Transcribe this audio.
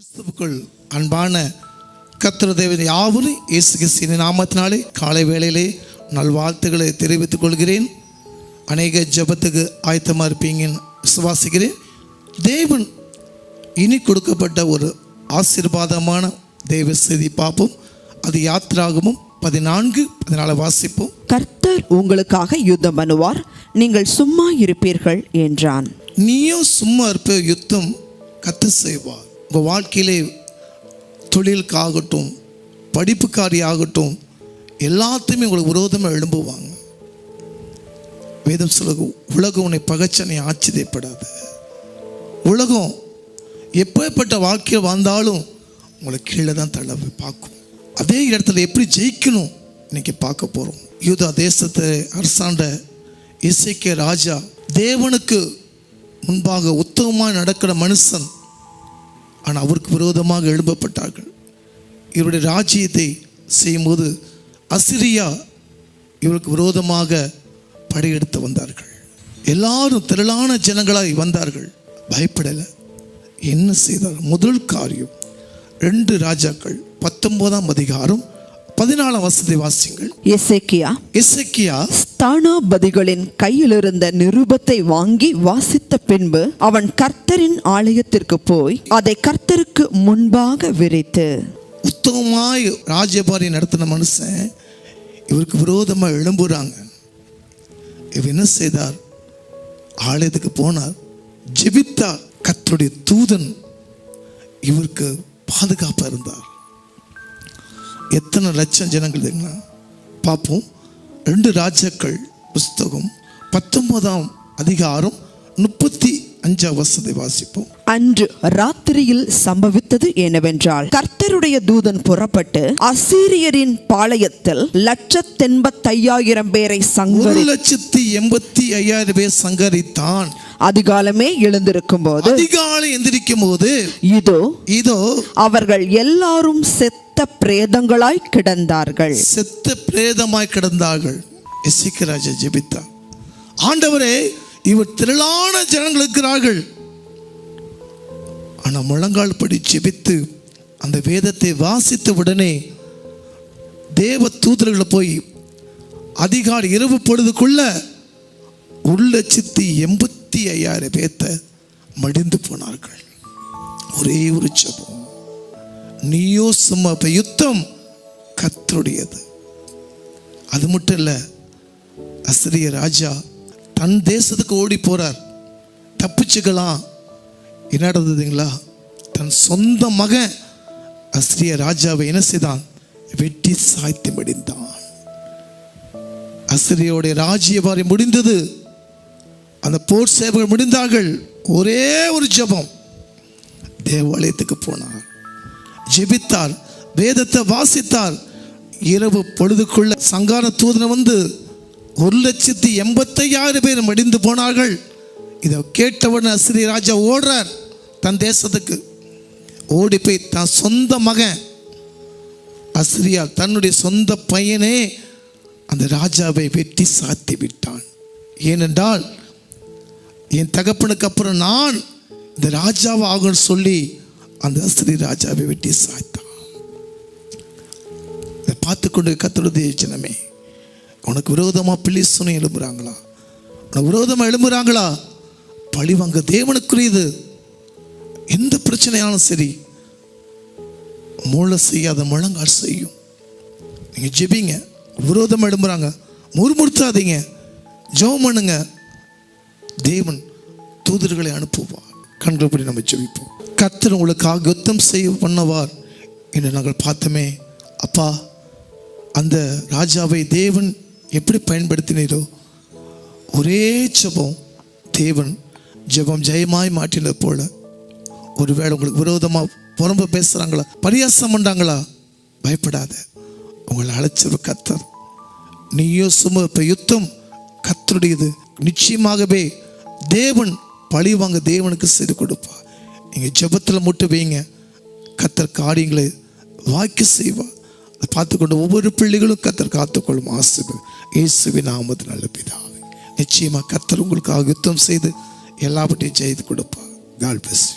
கிறிஸ்துவுக்குள் அன்பான கத்திர தேவன் யாவரும் இயேசு கிறிஸ்தின் நாமத்தினாலே காலை வேளையிலே நல்வாழ்த்துக்களை தெரிவித்துக் கொள்கிறேன். அநேக ஜெபத்துக்கு ஆயத்தமாக இருப்பீங்கன்னு விசுவாசிக்கிறேன். தேவன் இனி கொடுக்கப்பட்ட ஒரு ஆசீர்வாதமான தெய்வ செய்தி பார்ப்போம் அது யாத்திராகமும் பதினான்கு பதினாலு வாசிப்போம். கர்த்தர் உங்களுக்காக யுத்தம் பண்ணுவார். நீங்கள் சும்மா இருப்பீர்கள் என்றான். நீயும் சும்மா இருப்ப யுத்தம் கத்து செய்வார். உங்கள் வாழ்க்கையிலே தொழிலுக்காகட்டும் படிப்புக்காரியாகட்டும் எல்லாத்தையுமே உங்களுக்கு விரோதமாக எழும்புவாங்க. வேதம் சொல்லுது உலகம் உன்னை பகச்சனை ஆச்சரியப்படாது. உலகம் எப்பேற்பட்ட வாழ்க்கையை வந்தாலும் உங்களை கீழே தான் தள்ள பார்க்கும். அதே இடத்துல எப்படி ஜெயிக்கணும் இன்னைக்கு பார்க்க போகிறோம் யூதா தேசத்தை அரசாண்ட இசைக்க ராஜா தேவனுக்கு முன்பாக உத்தமமாக நடக்கிற மனுஷன் ஆனால் அவருக்கு விரோதமாக எழுப்பப்பட்டார்கள் இவருடைய ராஜ்யத்தை செய்யும்போது அசிரியா இவருக்கு விரோதமாக படையெடுத்து வந்தார்கள். எல்லாரும் திரளான ஜனங்களாய் வந்தார்கள். பயப்படலை. என்ன செய்தார்? முதல் காரியம் ரெண்டு ராஜாக்கள் பத்தொன்பதாம் அதிகாரம் பதினாலாம் வசதி வாசிங்கள் எசேக்கியா இசக்கியா ஸ்தானாபதிகளின் கையிலிருந்த நிருபத்தை வாங்கி வாசித்த பின்பு அவன் கர்த்தரின் ஆலயத்திற்கு போய் அதை கர்த்தருக்கு முன்பாக விரித்து. உத்தமமாய் ராஜ்யபாரி நடத்தின மனுஷன் இவருக்கு விரோதமாக எழும்புறாங்க. இவர் என்ன செய்தார்? ஆலயத்துக்கு போனார். ஜெபித்தார். கர்த்தருடைய தூதன் இவருக்கு பாதுகாப்பாக இருந்தார். எத்தனை லட்சம் ஜனங்கள் தெரியுங்களா பார்ப்போம். ரெண்டு ராஜாக்கள் புஸ்தகம் பத்தொன்பதாம் அதிகாரம் முப்பத்தி அஞ்சாம் வாசிப்போம். அன்று ராத்திரியில் சம்பவித்தது என்னவென்றால் கர்த்தருடைய தூதன் புறப்பட்டு அசீரியரின் பாளையத்தில் லட்சத்தெண்பத்தையாயிரம் பேரை ஒரு சங்கரி லட்சத்தி எண்பத்தி ஐயாயிரம் பேர் சங்கரித்தான். அதிகாலமே எழுந்திருக்கும் போது அதிகாலை எந்திரிக்கும் போது இதோ இதோ அவர்கள் எல்லாரும் செத்த பிரேதங்களாய் கிடந்தார்கள். செத்த பிரேதமாய் கிடந்தார்கள் எசிக்க ஜெபித்தா ஆண்டவரே இவர் திரளான ஜனங்கள் இருக்கிறார்கள். ஆனால் முழங்கால் படி ஜெபித்து அந்த வேதத்தை வாசித்த உடனே தேவ தூதர்களை போய் அதிகாலை இரவு பொழுதுக்குள்ள ஒரு லட்சத்தி எண்பத்தி ஐயாயிரம் பேர்த்த மடிந்து போனார்கள். ஒரே ஒரு ஜெபம். நீயோ சும்மா இப்ப யுத்தம். கத்தருடையது அது மட்டும் இல்லை அசிரிய ராஜா தன் தேசத்துக்கு ஓடி போறார். தப்பிச்சுக்கலாம். என்ன நடந்ததுங்களா தன் சொந்த மகன் அசிரிய ராஜாவை என்ன செய்தான்? வெட்டி சாய்த்து மடிந்தான். அசிரியோடைய ராஜ்யபாரி முடிந்தது. அந்த போர் சேவைகள் முடிந்தார்கள். ஒரே ஒரு ஜெபம். தேவாலயத்துக்கு போனார். ஜெபித்தார் வேதத்தை வாசித்தார் இரவு பொழுதுக்குள்ள சங்கார தூதனை வந்து ஒரு லட்சத்தி எண்பத்தையாயிரம் பேர் மடிந்து போனார்கள். இதை கேட்டவுடனே அசிரிய ராஜா ஓடுறார் தன் தேசத்துக்கு. ஓடி போய் தன் சொந்த மகன் அஸ்ரியா தன்னுடைய சொந்த பையனே அந்த ராஜாவை வெட்டி சாத்தி விட்டான். ஏனென்றால் என் தகப்பனுக்கு அப்புறம் நான் இந்த ராஜாவை ஆகும்னு சொல்லி அந்த ஸ்திரீ ராஜாவை வெட்டி சாய்த்தான். இதை பார்த்து கொண்டு கத்தொழுது ஜனமே உனக்கு விரோதமாக பிள்ளைசுன்னு எழும்புறாங்களா? உனக்கு விரோதமாக எழும்புறாங்களா? பழிவாங்க தேவனுக்குரியது எந்த பிரச்சனையாலும் சரி மூளை செய்யாத முழங்கால் செய்யும். நீங்கள் ஜெபிங்க. விரோதமாக எழும்புறாங்க. முறுமுறுத்தாதீங்க. ஜெபம் பண்ணுங்க. தேவன் தூதர்களை அனுப்புவார். கண்களை நம்ம ஜெபிப்போம். கத்தர் உங்களுக்காக யுத்தம் செய்ய பண்ணவார் என்று நாங்கள் பார்த்தோமே. அப்பா அந்த ராஜாவை தேவன் எப்படி பயன்படுத்தினீரோ ஒரே ஜெபம் தேவன் ஜெபம் ஜெயமாய் மாட்டினது போல. ஒருவேளை உங்களுக்கு விரோதமாக புறம்பு பேசுகிறாங்களா பரியாசம் பண்ணாங்களா பயப்படாத. உங்களை அழைச்சவர் கத்தர் நீயோ சும இப்போ யுத்தம் கத்தருடையது நிச்சயமாகவே தேவன் பழி வாங்க தேவனுக்கு செய்து கொடுப்பா நீங்கள் ஜெபத்தில் மட்டும் வைங்க. கத்தர் காரியங்களை வாக்கி செய்வார் அதை பார்த்துக்கொண்டு ஒவ்வொரு பிள்ளைகளும் கத்தர் காத்துக்கொள்ளும் ஆசிபு இயேசுவின் ஆமது நல்ல பிதாவே. நிச்சயமாக கத்தர் உங்களுக்காக யுத்தம் செய்து எல்லாவற்றையும் செய்து கொடுப்பா கால் பிளஸ்